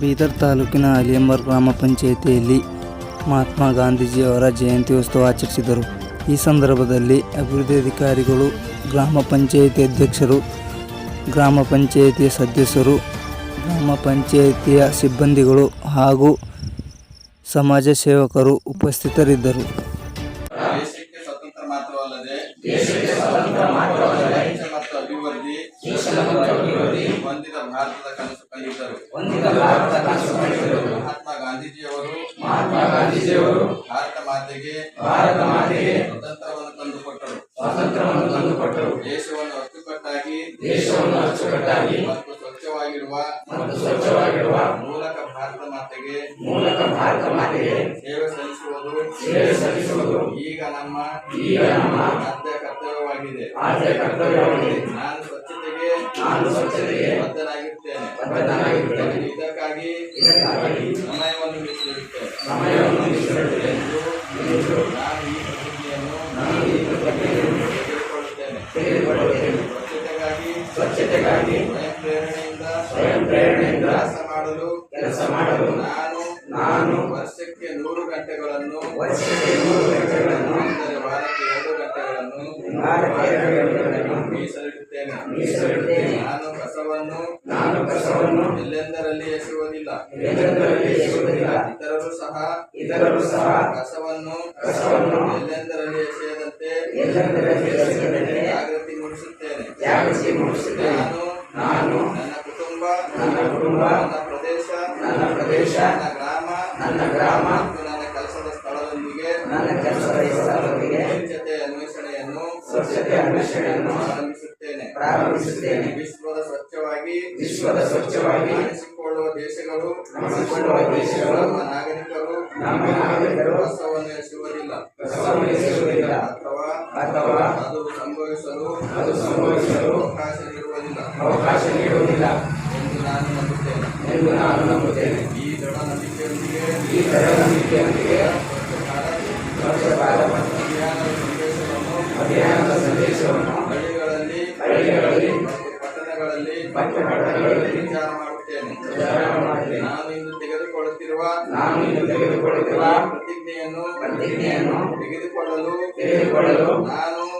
ಬೀದರ್ ತಾಲೂಕಿನ ಅಲಿಯಂಬರ್ ಗ್ರಾಮ ಪಂಚಾಯಿತಿಯಲ್ಲಿ ಮಹಾತ್ಮ ಗಾಂಧೀಜಿಯವರ ಜಯಂತಿ ಉತ್ಸವ ಆಚರಿಸಿದರು. ಈ ಸಂದರ್ಭದಲ್ಲಿ ಅಭಿವೃದ್ಧಿ ಅಧಿಕಾರಿಗಳು, ಗ್ರಾಮ ಪಂಚಾಯಿತಿ ಅಧ್ಯಕ್ಷರು, ಗ್ರಾಮ ಪಂಚಾಯಿತಿಯ ಸದಸ್ಯರು, ಗ್ರಾಮ ಪಂಚಾಯಿತಿಯ ಸಿಬ್ಬಂದಿಗಳು ಹಾಗೂ ಸಮಾಜ ಸೇವಕರು ಉಪಸ್ಥಿತರಿದ್ದರು. ದೇಶಕ್ಕೆ ಸ್ವತಂತ್ರ ಮಾತ್ರವಲ್ಲದೆ ಹೊಂದಿದ ಭಾರತದ ಕನಸು ಕಂಡಿದ್ದರು. ಹೊಂದಿದ ಭಾರತದ ಕನಸು ಕಂಡಿದ್ದರು. ಮಹಾತ್ಮ ಗಾಂಧೀಜಿಯವರು ಮಹಾತ್ಮ ಗಾಂಧೀಜಿಯವರು ಭಾರತ ಮಾತೆಗೆ ಭಾರತ ಮಾತೆಗೆ ಸ್ವತಂತ್ರವನ್ನು ತಂದುಕೊಟ್ಟರು. ಸ್ವಾತಂತ್ರ್ಯವನ್ನು ತಂದುಕೊಟ್ಟರು. ದೇಶವನ್ನು ಅಚ್ಚುಕಟ್ಟಾಗಿ ದೇಶವನ್ನು ಅಚ್ಚುಕಟ್ಟಾಗಿ ಮತ್ತು ಸ್ವಚ್ಛವಾಗಿರುವ ಮತ್ತು ಸ್ವಚ್ಛವಾಗಿರುವ ಮೂಲಕ ಭಾರತ ಮಾತೆಗೆ ಮೂಲಕ ಭಾರತ ಮಾತೆಗೆ ಸೇವೆ ಸಲ್ಲಿಸುವುದು. ಸೇವೆ ಸಲ್ಲಿಸುವುದು. ಈಗ ನಮ್ಮ ಈಗ ನಮ್ಮ ಆದ್ಯ ಕರ್ತವ್ಯವಾಗಿದೆ. ಆದ್ಯ ಕರ್ತವ್ಯವಾಗಿದೆ. ನಾನು ಸ್ವಚ್ಛತೆಗೆ ನಾನು ಸ್ವಚ್ಛತೆಗೆ ಬದ್ಧನಾಗಿರ್ತೇನೆ ಬದ್ಧನಾಗಿರ್ತೇನೆ ಇದಕ್ಕಾಗಿ ಇದಕ್ಕಾಗಿ ಸಮಯವನ್ನು ಮೀಸಲಿಡುತ್ತೇನೆ. ಸಮಯವನ್ನು ಮೀಸಲಿಡುತ್ತೇನೆ. ನಾನು ಈ ಪ್ರತಿಜ್ಞೆಯನ್ನು ನಾನು ಈ ಪ್ರತಿಜ್ಞೆಯನ್ನು ತೆಗೆದುಕೊಳ್ಳುತ್ತೇನೆ. ತೆಗೆದುಕೊಳ್ಳುತ್ತೇನೆ. ಸ್ವಚ್ಛತೆಗಾಗಿ ಸ್ವಚ್ಛತೆಗಾಗಿ ಸ್ವಯಂ ಪ್ರೇರಣೆಯಿಂದ ಸ್ವಯಂ ಪ್ರೇರಣೆಯಿಂದ ಕೆಲಸ ಮಾಡಲು ಕೆಲಸ ಮಾಡಲು ನಾನು ನಾನು ವರ್ಷಕ್ಕೆ ನೂರು ಗಂಟೆಗಳನ್ನು ವರ್ಷಕ್ಕೆ ನೂರು ಗಂಟೆಗಳನ್ನು ಅಂದರೆ ವಾರಕ್ಕೆ ಎರಡು ಗಂಟೆಗಳನ್ನು ಮೀಸಲಿಡುತ್ತೇನೆ. ಮೀಸಲಿಡುತ್ತೇನೆ ನಾನು ಕಸವನ್ನು ನಾನು ಕಸವನ್ನು ಎಲ್ಲೆಂದರಲ್ಲಿ ಎಸೆಯುವುದಿಲ್ಲ ಎಲ್ಲೆಂದರಲ್ಲಿ ಎಸೆಯುವುದಿಲ್ಲ ಇತರರು ಸಹ ಇತರರು ಸಹ ಕಸವನ್ನು ಕಸವನ್ನು ಎಲ್ಲೆಂದರಲ್ಲಿ ಎಸೆಯದಂತೆ ಎಲ್ಲೆಂದರಲ್ಲಿ ಎಸೆಯದಂತೆ ಜಾಗೃತಿ ಮೂಡಿಸುತ್ತೇನೆ. ಜಾಗೃತಿ ಮೂಡಿಸುತ್ತೇನೆ. ನಾನು ನಾನು ನನ್ನ ಕುಟುಂಬ ನನ್ನ ಕುಟುಂಬ ನನ್ನ ಪ್ರದೇಶ ನನ್ನ ಪ್ರದೇಶ ನನ್ನ ಗ್ರಾಮ ನನ್ನ ಗ್ರಾಮ ಮತ್ತು ನನ್ನ ಕೆಲಸದ ಸ್ಥಳದೊಂದಿಗೆ ನನ್ನ ಕೆಲಸದ ಸ್ಥಳದೊಂದಿಗೆ ಸ್ವಚ್ಛತೆ ಅನ್ವೇಷಣೆಯನ್ನು ಸ್ವಚ್ಛತೆ ಅನ್ವೇಷಣೆಯನ್ನು ಪ್ರಾರಂಭಿಸುತ್ತೇನೆ ಪ್ರಾರಂಭಿಸುತ್ತೇನೆ. ವಿಶ್ವದ ಸ್ವಚ್ಛವಾಗಿ ವಿಶ್ವದ ಸ್ವಚ್ಛವಾಗಿ ಕಾಣಿಸಿಕೊಳ್ಳುವ ದೇಶಗಳು ಕಾಣಿಸಿಕೊಳ್ಳುವ ದೇಶಗಳು ನಮ್ಮ ನಾಗರಿಕರು ನಮ್ಮ ನಾಗರಿಕರು ಕಸವನ್ನು ಎಸೆಯುವುದಿಲ್ಲ. ಕಸವನ್ನು ಎಸೆಯುವುದಿಲ್ಲ. ಅಥವಾ ಅಥವಾ ಅದು ಸಂಭವಿಸಲು ಅದು ಸಂಭವಿಸಲು ಅವಕಾಶ ನೀಡುವುದಿಲ್ಲ. ಅವಕಾಶ ನೀಡುವುದಿಲ್ಲ. ಎಂದು ನಾನು ನಂಬುತ್ತೇನೆ. ಎಂದು ನಾನು ನಂಬುತ್ತೇನೆ. ಈ ದೃಢ ನಂಬಿಕೆಯೊಂದಿಗೆ ಈ ದೃಢ ನಂಬಿಕೆಯೊಂದಿಗೆ ಪಟ್ಟಣಗಳಲ್ಲಿ ವಿಚಾರ ಮಾಡುತ್ತೇನೆ ತೆಗೆದುಕೊಳ್ಳುತ್ತಿರುವ ಪ್ರತಿಜ್ಞೆಯನ್ನು ಪ್ರತಿಜ್ಞೆಯನ್ನು ತೆಗೆದುಕೊಳ್ಳಲು ತೆಗೆದುಕೊಳ್ಳಲು ನಾನು